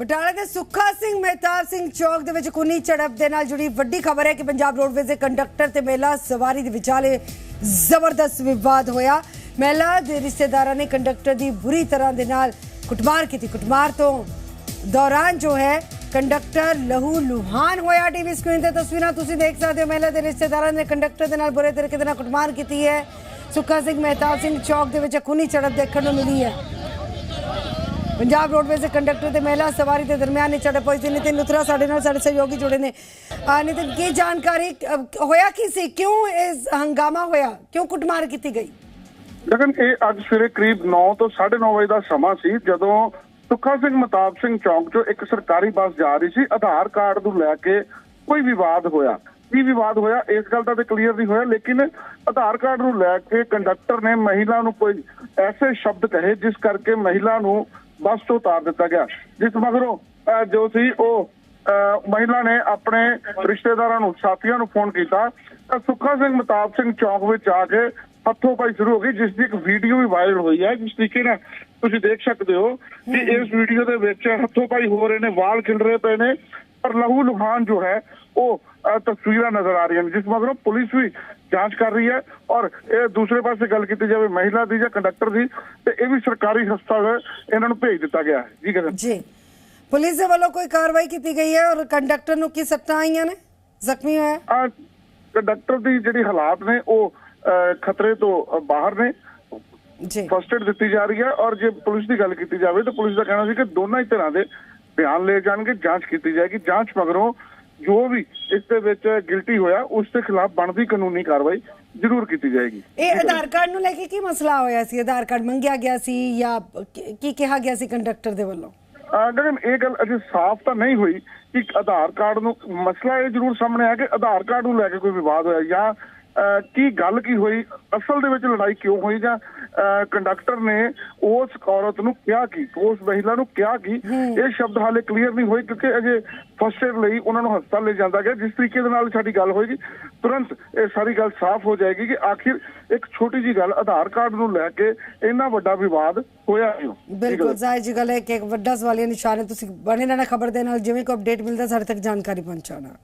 ਬਟਾਲਾ ਦੇ ਸੁੱਖਾ ਸਿੰਘ ਮਹਿਤਾਬ ਸਿੰਘ ਚੌਕ ਦੇ ਵਿੱਚ ਖੂਨੀ ਝੜਪ ਦੇ ਨਾਲ ਜੁੜੀ ਵੱਡੀ ਖਬਰ ਹੈ ਕਿ ਪੰਜਾਬ ਰੋਡਵੇਜ਼ ਦੇ ਕੰਡਕਟਰ ਤੇ ਮਹਿਲਾ ਸਵਾਰੀ ਦੇ ਵਿਚਾਲੇ ਜ਼ਬਰਦਸਤ ਵਿਵਾਦ ਹੋਇਆ। ਮਹਿਲਾ ਦੇ ਰਿਸ਼ਤੇਦਾਰਾਂ ਨੇ ਕੰਡਕਟਰ ਦੀ ਬੁਰੀ ਤਰ੍ਹਾਂ ਦੇ ਨਾਲ ਕੁੱਟਮਾਰ ਕੀਤੀ। ਕੁੱਟਮਾਰ ਤੋਂ ਦੌਰਾਨ ਜੋ ਹੈ, ਕੰਡਕਟਰ ਲਹੂ ਲੁਹਾਨ ਹੋਇਆ ਟੀਵੀ ਸਕਰੀਨ ਤੇ। ਤਸਵੀਰਾਂ ਤੁਸੀਂ ਦੇਖ ਸਕਦੇ ਹੋ। ਮਹਿਲਾ ਦੇ ਰਿਸ਼ਤੇਦਾਰਾਂ ਨੇ ਕੰਡਕਟਰ ਦੇ ਨਾਲ ਬੁਰੇ ਤਰੀਕੇ ਦੇ ਨਾਲ ਕੁੱਟਮਾਰ ਕੀਤੀ ਹੈ। ਸੁੱਖਾ ਸਿੰਘ ਮਹਿਤਾਬ ਸਿੰਘ ਚੌਕ ਦੇ ਵਿੱਚ ਖੂਨੀ ਝੜਪ ਦੇਖਣ ਨੂੰ ਮਿਲੀ ਹੈ। ਪੰਜਾਬ ਰੋਡਵੇਜ਼ ਦੇ ਕੰਡਕਟਰ ਤੇ ਮਹਿਲਾ ਸਵਾਰੀ ਦੇ ਦਰਮਿਆਨ ਇਹ ਝੜਪ ਸੀ ਨਿਤਿਨ ਲੁਥਰਾ ਸਾਡੇ ਨਾਲ, ਸਾਡੇ ਸਹਿਯੋਗੀ ਜੁੜੇ ਨੇ। ਨਿਤਿਨ, ਕੀ ਜਾਣਕਾਰੀ ਹੋਇਆ ਕੀ ਸੀ? ਕਿਉਂ ਇਸ ਹੰਗਾਮਾ ਹੋਇਆ? ਕਿਉਂ ਕੁੱਟਮਾਰ ਕੀਤੀ ਗਈ? ਲੇਕਿਨ ਇਹ ਅੱਜ ਸਵੇਰੇ ਕਰੀਬ 9 ਤੋਂ 9:30 ਵਜੇ ਦਾ ਸਮਾਂ ਸੀ, ਜਦੋਂ ਸੁੱਖਾ ਸਿੰਘ ਮਤਾਬ ਸਿੰਘ ਚੌਂਕ 'ਚੋਂ ਇੱਕ ਸਰਕਾਰੀ ਬੱਸ ਜਾ ਰਹੀ ਸੀ। ਆਧਾਰ ਕਾਰਡ ਨੂੰ ਲੈ ਕੇ ਕੋਈ ਵਿਵਾਦ ਹੋਇਆ। ਕੀ ਵਿਵਾਦ ਹੋਇਆ? ਇਸ ਗੱਲ ਦਾ ਤੇ ਕਲੀਅਰ ਨਹੀਂ ਹੋਇਆ, ਲੇਕਿਨ ਆਧਾਰ ਕਾਰਡ ਨੂੰ ਲੈ ਕੇ ਕੰਡਕਟਰ ਨੇ ਮਹਿਲਾ ਨੂੰ ਕੋਈ ਐਸੇ ਸ਼ਬਦ ਕਹੇ, ਜਿਸ ਕਰਕੇ ਮਹਿਲਾ ਨੂੰ ਬੱਸ ਤੋਂ ਉਤਾਰ ਦਿੱਤਾ ਗਿਆ। ਜਿਸ ਮਗਰੋਂ ਜੋ ਸੀ ਉਹ ਮਹਿਲਾ ਨੇ ਆਪਣੇ ਰਿਸ਼ਤੇਦਾਰਾਂ ਨੂੰ ਸਾਥੀਆਂ ਨੂੰ ਫੋਨ ਕੀਤਾ। ਤਾਂ ਸੁੱਖਾ ਸਿੰਘ ਮਤਾਬ ਸਿੰਘ ਚੌਕ ਵਿੱਚ ਆ ਕੇ ਹੱਥੋਂ ਪਾਈ ਸ਼ੁਰੂ ਹੋ ਗਈ ਜਿਸ ਦੀ ਇੱਕ ਵੀਡੀਓ ਵੀ ਵਾਇਰਲ ਹੋਈ ਹੈ। ਜਿਸ ਤਰੀਕੇ ਨਾਲ ਤੁਸੀਂ ਦੇਖ ਸਕਦੇ ਹੋ ਕਿ ਇਸ ਵੀਡੀਓ ਦੇ ਵਿੱਚ ਹੱਥੋਂ ਪਾਈ ਹੋ ਰਹੇ ਨੇ ਵਾਲ ਖਿਲ ਰਹੇ ਪਏ ਨੇ। ਪਰ ਲਹੂ ਲੁਹਾਨ ਜੋ ਹੈ ਉਹ ਅਹ, ਤਸਵੀਰਾਂ ਨਜ਼ਰ ਆ ਰਹੀਆਂ ਨੇ ਜਿਸ ਮਗਰੋਂ ਪੁਲਿਸ ਵੀ ਜਾਂਚ ਕਰ ਰਹੀ ਹੈ ਔਰ ਇਹ ਦੂਸਰੇ ਪਾਸੇ ਗੱਲ ਕੀਤੀ ਜਾਵੇ ਮਹਿਲਾ ਦੀ ਜਾਂ ਕੰਡਕਟਰ ਦੀ ਤੇ ਇਹ ਵੀ ਸਰਕਾਰੀ ਹਸਪਤਾਲ ਇਹਨਾਂ ਨੂੰ ਭੇਜ ਦਿੱਤਾ ਗਿਆ ਹੈ। ਜੀ ਕਰਨ ਜੀ। ਪੁਲਿਸ ਦੇ ਵੱਲੋਂ ਕੋਈ ਕਾਰਵਾਈ ਕੀਤੀ ਗਈ ਹੈ ਔਰ ਕੰਡਕਟਰ ਨੂੰ ਕੀ ਸੱਟਾਂ ਆਈਆਂ ਨੇ? ਜ਼ਖਮੀ ਹੋਇਆ? ਕੰਡਕਟਰ ਦੀ ਜਿਹੜੀ ਹਾਲਾਤ ਨੇ ਉਹ ਖਤਰੇ ਤੋਂ ਬਾਹਰ ਨੇ। ਜੀ। ਫਸਟ ਏਡ ਦਿੱਤੀ ਜਾ ਰਹੀ ਹੈ ਔਰ ਜੇ ਪੁਲਿਸ ਦੀ ਗੱਲ ਕੀਤੀ ਜਾਵੇ ਤਾਂ ਪੁਲਿਸ ਦਾ ਕਹਿਣਾ ਸੀ ਕਿ ਦੋਨਾਂ ਹੀ ਤਰ੍ਹਾਂ ਦੇ ਬਿਆਨ ਲਏ ਜਾਣਗੇ ਜਾਂਚ ਕੀਤੀ ਜਾਏਗੀ। ਜਾਂਚ ਮਗਰੋਂ ਜੋ ਵੀ ਇਸ ਦੇ ਵਿੱਚ ਗਿਲਟੀ ਹੋਇਆ ਉਸ ਦੇ ਖਿਲਾਫ ਬਣਦੀ ਕਾਨੂੰਨੀ ਕਾਰਵਾਈ ਜ਼ਰੂਰ ਕੀਤੀ ਜਾਏਗੀ। ਇਹ ਆਧਾਰ ਕਾਰਡ ਨੂੰ ਲੈ ਕੇ ਕੀ ਮਸਲਾ ਹੋਇਆ ਸੀ? ਆਧਾਰ ਕਾਰਡ ਮੰਗਿਆ ਗਿਆ ਸੀ ਜਾਂ ਕੀ ਕਿਹਾ ਗਿਆ ਸੀ ਕੰਡਕਟਰ ਦੇ ਵੱਲੋਂ? ਲੇਕਿਨ ਇਹ ਗੱਲ ਅਜੇ ਸਾਫ਼ ਤਾਂ ਨਹੀਂ ਹੋਈ ਕਿ ਆਧਾਰ ਕਾਰਡ ਨੂੰ ਮਸਲਾ ਇਹ ਜ਼ਰੂਰ ਸਾਹਮਣੇ ਆਇਆ ਕਿ ਆਧਾਰ ਕਾਰਡ ਨੂੰ ਲੈ ਕੇ ਕੋਈ ਵਿਵਾਦ ਹੋਇਆ ਜਾਂ ਕੀ ਗੱਲ ਕੀ ਹੋਈ? ਅਸਲ ਦੇ ਵਿੱਚ ਲੜਾਈ ਕਿਉਂ ਹੋਈ ਜਾਂ ਕੰਡਕਟਰ ਨੇ ਉਸ ਔਰਤ ਨੂੰ ਕਿਹਾ ਕੀ? ਉਸ ਮਹਿਲਾ ਨੂੰ ਕਿਹਾ ਕੀ? ਇਹ ਸ਼ਬਦ ਹਾਲੇ ਕਲੀਅਰ ਨਹੀਂ ਹੋਏ ਕਿਉਂਕਿ ਅਜੇ ਫਸਟ ਏਡ ਲਈ ਉਹਨਾਂ ਨੂੰ ਹਸਪਤਾਲ ਲੈ ਜਾਂਦਾ ਗਿਆ ਜਿਸ ਤਰੀਕੇ ਦੇ ਨਾਲ ਸਾਡੀ ਗੱਲ ਹੋਏਗੀ। ਤੁਰੰਤ ਇਹ ਸਾਰੀ ਗੱਲ ਸਾਫ਼ ਹੋ ਜਾਏਗੀ ਕਿ ਆਖਿਰ ਇੱਕ ਛੋਟੀ ਜੀ ਗੱਲ ਆਧਾਰ ਕਾਰਡ ਨੂੰ ਲੈ ਕੇ ਇੰਨਾ ਵੱਡਾ ਵਿਵਾਦ ਹੋਇਆ ਕਿਉਂ? ਬਿਲਕੁਲ ਜ਼ਾਹਿਰ ਜੀ ਗੱਲ ਹੈ ਕਿ ਇੱਕ ਵੱਡਾ ਸਵਾਲੀਆ ਨਿਸ਼ਾਨ ਹੈ ਤੁਸੀਂ ਬਣੇ ਰਹਿਣਾ ਖਬਰ ਦੇ ਨਾਲ ਜਿਵੇਂ ਕੋਈ ਅਪਡੇਟ ਮਿਲਦਾ ਸਾਡੇ ਤੱਕ ਜਾਣਕਾਰੀ ਪਹੁੰਚਾਉਣਾ।